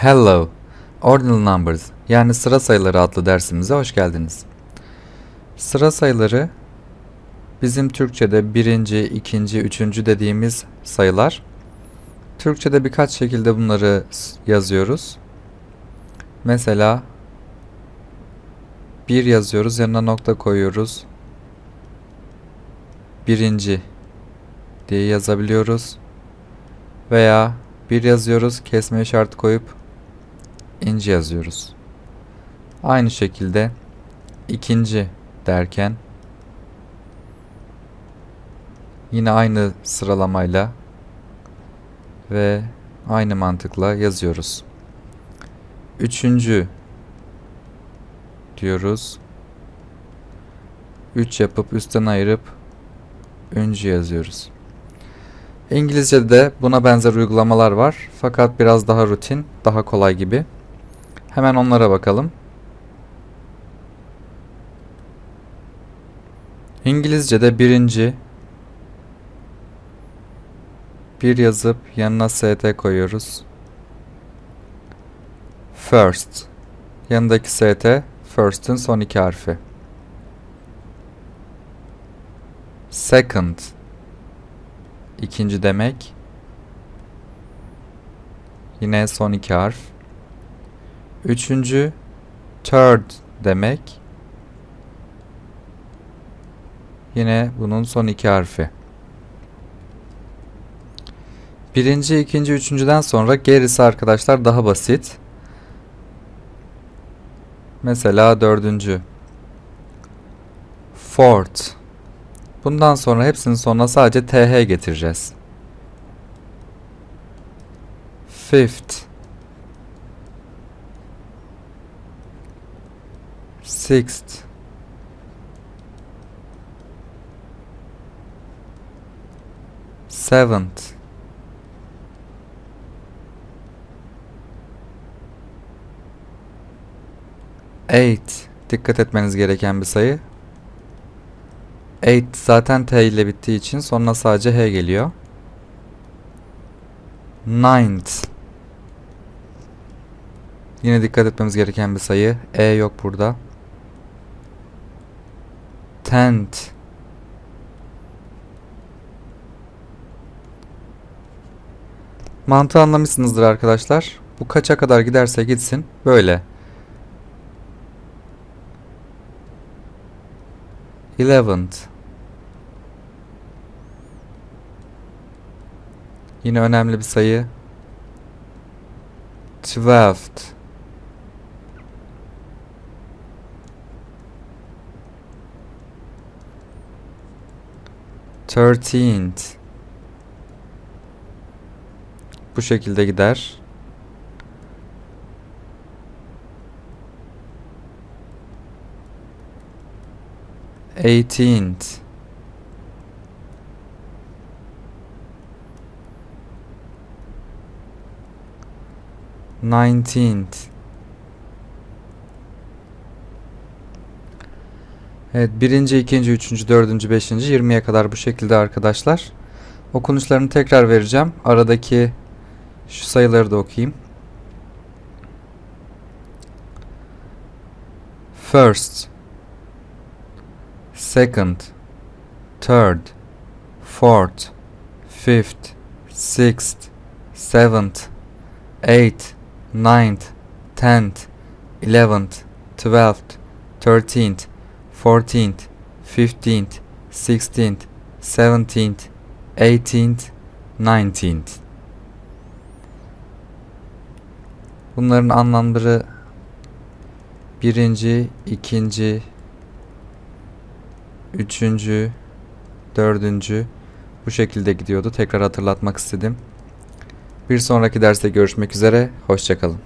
Hello, Ordinal Numbers yani sıra sayıları adlı dersimize hoş geldiniz. Sıra sayıları bizim Türkçe'de birinci, ikinci, üçüncü dediğimiz sayılar. Türkçe'de birkaç şekilde bunları yazıyoruz. Mesela bir yazıyoruz, yanına nokta koyuyoruz. Birinci diye yazabiliyoruz. Veya bir yazıyoruz, kesme işareti koyup inci yazıyoruz. Aynı şekilde ikinci derken yine aynı sıralamayla ve aynı mantıkla yazıyoruz. Üçüncü diyoruz. Üç yapıp üstten ayırıp öncü yazıyoruz. İngilizce'de de buna benzer uygulamalar var. Fakat biraz daha rutin, daha kolay gibi. Hemen onlara bakalım. İngilizce'de birinci bir yazıp yanına st koyuyoruz. First. Yanındaki st first'ın son iki harfi. Second. İkinci demek. Yine son iki harf. Üçüncü third demek. Yine bunun son iki harfi. Birinci, ikinci, üçüncüden sonra gerisi arkadaşlar daha basit. Mesela dördüncü. Fourth. Bundan sonra hepsinin sonuna sadece th getireceğiz. Fifth. Sixth. Seventh. Eight. Dikkat etmeniz gereken bir sayı. 8 zaten T ile bittiği için sonuna sadece H geliyor. Ninth. Yine dikkat etmemiz gereken bir sayı. E yok burada. Tenth. Mantığı anlamışsınızdır arkadaşlar. Bu kaça kadar giderse gitsin böyle. Eleventh. Yine önemli bir sayı. Twelfth. Thirteenth. Bu şekilde gider. Eighteenth. Nineteenth. Evet, birinci, ikinci, üçüncü, dördüncü, beşinci, yirmiye kadar bu şekilde arkadaşlar. Okunuşlarını tekrar vereceğim. Aradaki şu sayıları da okuyayım. First, second, third, fourth, fifth, sixth, seventh, eighth, ninth, tenth, eleventh, twelfth, thirteenth, fourteenth, fifteenth, sixteenth, seventeenth, eighteenth, nineteenth. Bunların anlamları birinci, ikinci, üçüncü, dördüncü bu şekilde gidiyordu. Tekrar hatırlatmak istedim. Bir sonraki derste görüşmek üzere. Hoşçakalın.